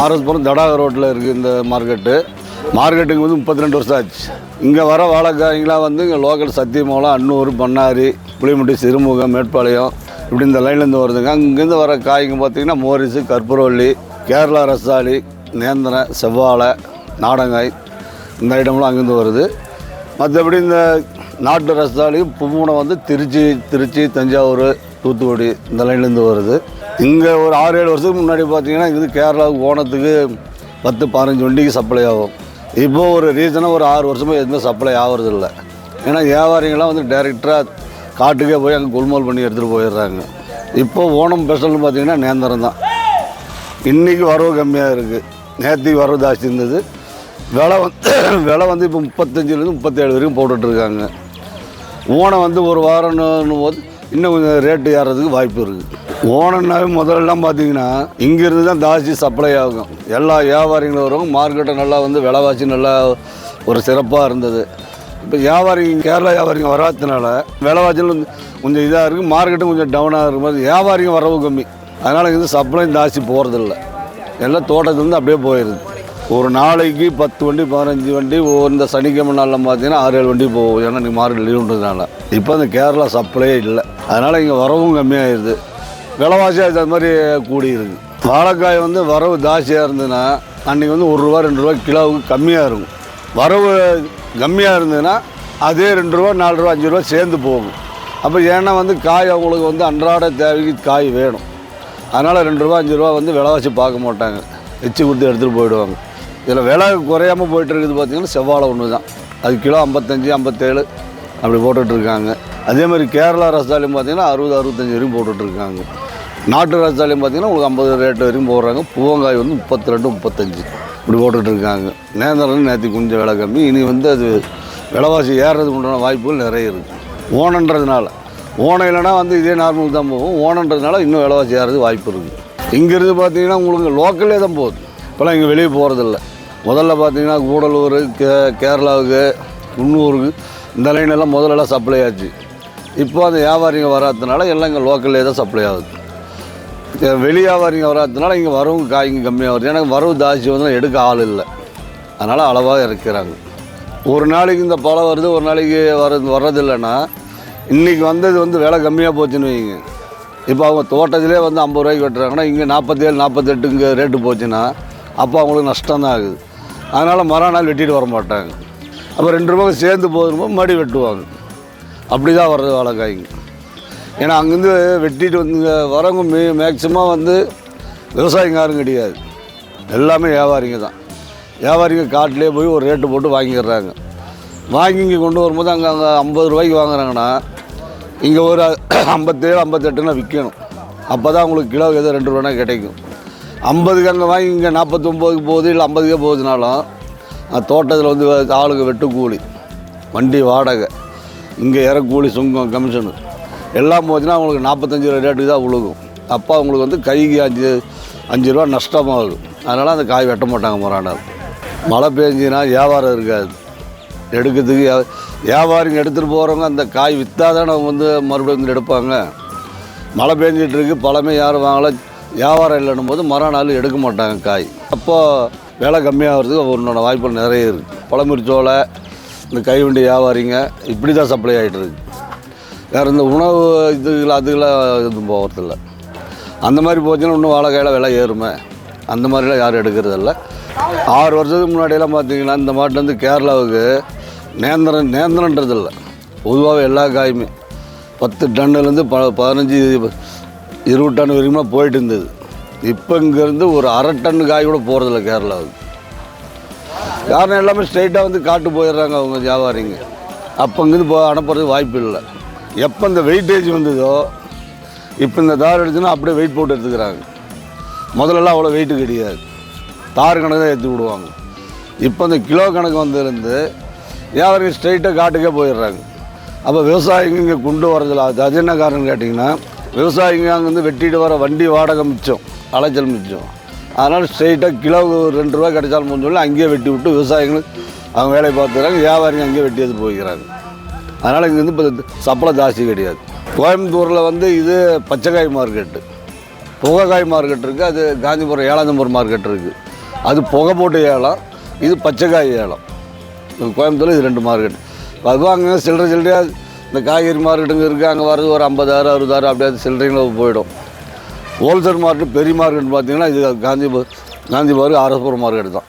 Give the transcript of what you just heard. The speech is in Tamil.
ஆர்எஸ்புரம் தடாக ரோட்டில் இருக்குது இந்த மார்க்கெட்டு. மார்க்கெட்டுக்கு வந்து முப்பத்தி ரெண்டு வருஷம் ஆச்சு. இங்கே வர வாழைக்காய்ங்களாம் வந்து இங்கே லோக்கல் சத்தியமங்கலம் அன்னூர் பண்ணாரி புளிமட்டி சிறுமுகம் மேட்பாளையம் இப்படி இந்த லைன்லேருந்து வருதுங்க. அங்கேருந்து வர காய்ங்க பார்த்தீங்கன்னா மோரிஸு கற்பூரவள்ளி கேரளா ரசாளி நேந்திரம் செவ்வாழை நாடங்காய் இந்த ஐட்டம்லாம் அங்கேருந்து வருது. மற்றபடி இந்த நாட்டு ரசாலி பூனை வந்து திருச்சி திருச்சி தஞ்சாவூர் தூத்துக்குடி இந்த லைன்லேருந்து வருது. இங்கே ஒரு ஆறு ஏழு வருஷத்துக்கு முன்னாடி பார்த்தீங்கன்னா இது கேரளாவுக்கு ஓணத்துக்கு பத்து பதினஞ்சு வண்டிக்கு சப்ளை ஆகும். இப்போ ஒரு ரீசனாக ஒரு ஆறு வருஷமாக எதுவுமே சப்ளை ஆகிறதில்ல ஏன்னா வியாபாரிங்களாம் வந்து டைரெக்டாக காட்டுக்கே போய் அங்கே கொள்முதல் பண்ணி எடுத்துகிட்டு போயிடுறாங்க. இப்போ ஓணம் ஸ்பெஷல்னு பார்த்தீங்கன்னா நேந்திரம் தான். இன்றைக்கி வரவு கம்மியாக இருக்குது நேற்றுக்கு வரவு ஜாஸ்தி இருந்தது. விலை வந்து விலை வந்து இப்போ முப்பத்தஞ்சிலேருந்து முப்பத்தேழு வரைக்கும் போட்டுட்ருக்காங்க ஓணம் வந்து ஒரு வாரம்னு போது இன்னும் கொஞ்சம் ரேட்டு ஏறதுக்கு வாய்ப்பு இருக்குது. ஓணம்னாவே முதல்லலாம் பார்த்தீங்கன்னா இங்கேருந்து தான் ஜாஸ்தி சப்ளை ஆகும். எல்லா வியாபாரிகளும் வரும் மார்க்கெட்டை நல்லா வந்து விலைவாசி நல்லா ஒரு சிறப்பாக இருந்தது. இப்போ வியாபாரிங்க கேரளா வியாபாரிங்க வராததுனால விலைவாசலும் கொஞ்சம் இதாக இருக்குது மார்க்கெட்டும் கொஞ்சம் டவுனாக இருக்கும் போது வியாபாரிங்க வரவு கம்மி. அதனால் இங்கே சப்ளை ஜாஸ்தி போகிறதில்ல எல்லாம் தோட்டத்துலேருந்து அப்படியே போயிடுது ஒரு நாளைக்கு பத்து வண்டி பதினஞ்சு வண்டி ஒவ்வொரு இந்த சனிக்கிழமை நாளில் பார்த்தீங்கன்னா ஆறு ஏழு வண்டி போகும். ஏன்னா நீங்கள் மார்க்கெட் லீவுன்றதுனால இப்போ அந்த கேரளா சப்ளையே இல்லை. அதனால் இங்கே வரவும் கம்மியாகிடுது விலைவாசி அது மாதிரி கூடி வாழைக்காய் வந்து வரவு ஜாஸ்தியாக இருந்ததுன்னா அன்றைக்கி வந்து ஒரு ரூபா ரெண்டு ரூபா கிலோவுக்கு கம்மியாக இருக்கும். வரவு கம்மியாக இருந்ததுன்னா அதே ரெண்டு ரூபா நாலு ரூபா அஞ்சு ரூபா சேர்ந்து போகும். அப்போ ஏன்னா வந்து காய் அவங்களுக்கு வந்து அன்றாட தேவைக்கு காய் வேணும். அதனால் ரெண்டு ரூபா அஞ்சு ரூபா வந்து விலைவாசி பார்க்க மாட்டாங்க. எச்சு கொடுத்து எடுத்துகிட்டு போயிடுவாங்க. இதில் விலை குறையாமல் போயிட்டுருக்குது இருக்குது பார்த்தீங்கன்னா செவ்வாழை ஒன்று தான். அது கிலோ ஐம்பத்தஞ்சு ஐம்பத்தேழு அப்படி போட்டுட்ருக்காங்க. அதே மாதிரி கேரளா ரசாலையும் பார்த்திங்கன்னா அறுபது அறுபத்தஞ்சு வரைக்கும் போட்டுட்ருக்காங்க. நாட்டு ரசாலையும் பார்த்தீங்கன்னா உங்களுக்கு ஐம்பது ரேட்டு வரைக்கும் போடுறாங்க. பூவங்காய் வந்து முப்பத்தி ரெண்டு முப்பத்தஞ்சு இப்படி போட்டுட்ருக்காங்க. நேந்திரம் நேற்று கொஞ்சம் விலை கம்மி. இனி வந்து அது விலைவாசி ஏறுறதுக்கு உண்டான வாய்ப்புகள் நிறைய இருக்குது ஓணன்றதுனால ஓணம் இல்லைன்னா வந்து இதே நார்மல் தான் போகும். ஓணன்றதுனால இன்னும் விலைவாசி ஏறது வாய்ப்பு இருக்குது இங்கேருந்து பார்த்தீங்கன்னா உங்களுக்கு லோக்கல்லே தான் போகுது. இப்போலாம் இங்கே வெளியே போகிறதில்ல முதல்ல பார்த்தீங்கன்னா கூடலூர் கே கேரளாவுக்கு குன்னூருக்கு இந்த லைன் எல்லாம் முதல்லலாம் சப்ளை ஆச்சு. இப்போ அந்த வியாபாரிங்க வராததுனால எல்லாம் இங்கே லோக்கல்லே தான் சப்ளை ஆகுது. வெளி வியாபாரிங்க வராததுனால இங்கே வரவும் காய்ங்க கம்மியாக வருது. எனக்கு வரவு தாசி வந்து எடுக்க ஆள் இல்லை. அதனால் அளவாக இறக்கிறாங்க. ஒரு நாளைக்கு இந்த பழம் வருது ஒரு நாளைக்கு வர்றது வர்றதில்லைன்னா இன்றைக்கி வந்தது வந்து விலை கம்மியாக போச்சுன்னு வைங்க. இப்போ அவங்க தோட்டத்திலே வந்து ஐம்பது ரூபாய்க்கு வெட்டுறாங்கன்னா இங்கே நாற்பத்தேழு நாற்பத்தெட்டுங்க ரேட்டு போச்சுன்னா அப்போ அவங்களுக்கு நஷ்டம் தான் ஆகுது. அதனால் மறுநாள் வெட்டிட்டு வர மாட்டாங்க. அப்போ ரெண்டு ரூபாய்க்கு சேர்ந்து போதும்போது மறுபடி வெட்டுவாங்க. அப்படி தான் வர்றது வாழைக்காய்ங்க. ஏன்னா அங்கேருந்து வெட்டிட்டு வந்து வரவங்க மே மேக்சிமம் வந்து விவசாயிங்க யாரும் கிடையாது. எல்லாமே வியாபாரிங்க தான். வியாபாரிங்க காட்டிலே போய் ஒரு ரேட்டு போட்டு வாங்கிடுறாங்க. வாங்கி இங்கே கொண்டு வரும்போது அங்கே அங்கே ஐம்பது ரூபாய்க்கு வாங்குறாங்கன்னா இங்கே ஒரு ஐம்பத்தேழு ஐம்பத்தெட்டுன்னா விற்கணும் அப்போ தான் உங்களுக்கு கிலோ எதோ ரெண்டு ரூபானா கிடைக்கும். ஐம்பதுக்கு அங்கே வாங்கி இங்கே நாற்பத்தொம்போதுக்கு போகுது இல்லை ஐம்பதுக்கே போகுதுனாலும் தோட்டத்தில் வந்து ஆளுக்கு வெட்டு கூலி வண்டி வாடகை. இங்கே இறக்கூலி சுங்கம் கமிஷனு எல்லாம் போச்சுன்னா அவங்களுக்கு நாற்பத்தஞ்சு ரூபா ரேட்டுக்கு தான் உழுகும் அப்போ அவங்களுக்கு வந்து கைக்கு அஞ்சு அஞ்சு ரூபா நஷ்டமாகும் அதனால் அந்த காய் வெட்ட மாட்டாங்க மறுநாள் மழை பெஞ்சினா வியாபாரம் இருக்காது. எடுக்கிறதுக்கு வியாபாரிங்க எடுத்துகிட்டு போகிறவங்க அந்த காய் விற்றாதான் அவங்க வந்து மறுபடியும் வந்து எடுப்பாங்க. மழை பெஞ்சிட்ருக்கு பழமே யாரும் வாங்கலை. வியாபாரம் இல்லைன்னும் போது மறுநாள் எடுக்க மாட்டாங்க காய். அப்போ விலை கம்மியாகிறதுக்கு உன்னோட வாய்ப்புகள் நிறைய இருக்குது பழமுறிச்சோலை இந்த கைவண்டி வியாபாரிங்க இப்படி தான் சப்ளை ஆகிட்டு இருக்கு. வேறு இந்த உணவு இதுகள் அதுக்கெல்லாம் எதுவும் போகிறதில்ல அந்த மாதிரி போச்சுன்னா இன்னும் வாழைக்காயில் விலை ஏறுமே. அந்த மாதிரிலாம் யாரும் எடுக்கிறதில்ல. ஆறு வருஷத்துக்கு முன்னாடியெல்லாம் பார்த்தீங்கன்னா இந்த மாட்டிலேருந்து கேரளாவுக்கு நேந்திரம் நேந்திரன்றது இல்லை பொதுவாகவே எல்லா காயுமே. பத்து டன்னுலேருந்து ப பதினஞ்சு இருபது டன் வரைக்கும் போயிட்டு இருந்தது இப்போ இங்கேருந்து ஒரு அரை டன் காய் கூட போகிறதில்ல கேரளாவுக்கு காரணம் எல்லாமே ஸ்ட்ரெயிட்டாக வந்து காட்டு போயிடுறாங்க அவங்க வியாபாரிங்க. அப்போ இங்கேருந்து போ அனுப்புறதுக்கு வாய்ப்பு இல்லை. எப்போ இந்த வெயிட்டேஜ் வந்ததோ இப்போ இந்த தார் எடுத்துன்னா அப்படியே வெயிட் போட்டு எடுத்துக்கிறாங்க. முதல்லலாம் அவ்வளோ வெயிட்டு கிடையாது. தார் கணக்கு தான் ஏற்றி விடுவாங்க. இப்போ இந்த கிலோ கணக்கு வந்ததுலேருந்து வியாபாரிங்க ஸ்ட்ரெயிட்டாக காட்டுக்கே போயிடுறாங்க. அப்போ விவசாயிங்க இங்கே கொண்டு வரதில்ல. அது அது என்ன காரணம் கேட்டிங்கன்னா விவசாயிங்க அங்கேருந்து வெட்டிட்டு வர வண்டி வாடகை மிச்சம் அலைச்சல் மிச்சம். அதனால் ஸ்ட்ரெயிட்டாக கிலோ ஒரு ரெண்டு ரூபா கிடைச்சாலும் முடிஞ்ச சொல்லி அங்கேயே வெட்டி விட்டு விவசாயிகள் அவங்க வேலையை பார்த்துக்கிறாங்க. வியாபாரிங்க அங்கேயே வெட்டி எடுத்து போய்க்கிறாங்க. அதனால் இங்கே வந்து இப்போ சப்ளை ஜாஸ்தி கிடையாது. கோயம்புத்தூரில் வந்து இது பச்சைக்காய் மார்க்கெட்டு. புகைக்காய் மார்க்கெட் இருக்குது அது காந்திபுரம் ஏழாம் மார்க்கெட் இருக்குது அது புகை போட்டு ஏலம் இது பச்சைக்காய் ஏலம். கோயம்புத்தூரில் கோயம்புத்தூர் இது ரெண்டு மார்க்கெட் அங்கே சில்லறை சில்லறையாக இந்த காய்கறி மார்க்கெட்டுங்க இருக்குது அங்கே வர்றது ஒரு ஐம்பதாயிரம் அறுபதாயிரம் அப்படியே சில்லறைங்களும் போயிடும். ஹோல்சேல் மார்க்கெட் பெரிய மார்க்கெட் பார்த்தீங்கன்னா இது காந்தி காந்திபுரம் அரசுபுரம் மார்க்கெட் தான்.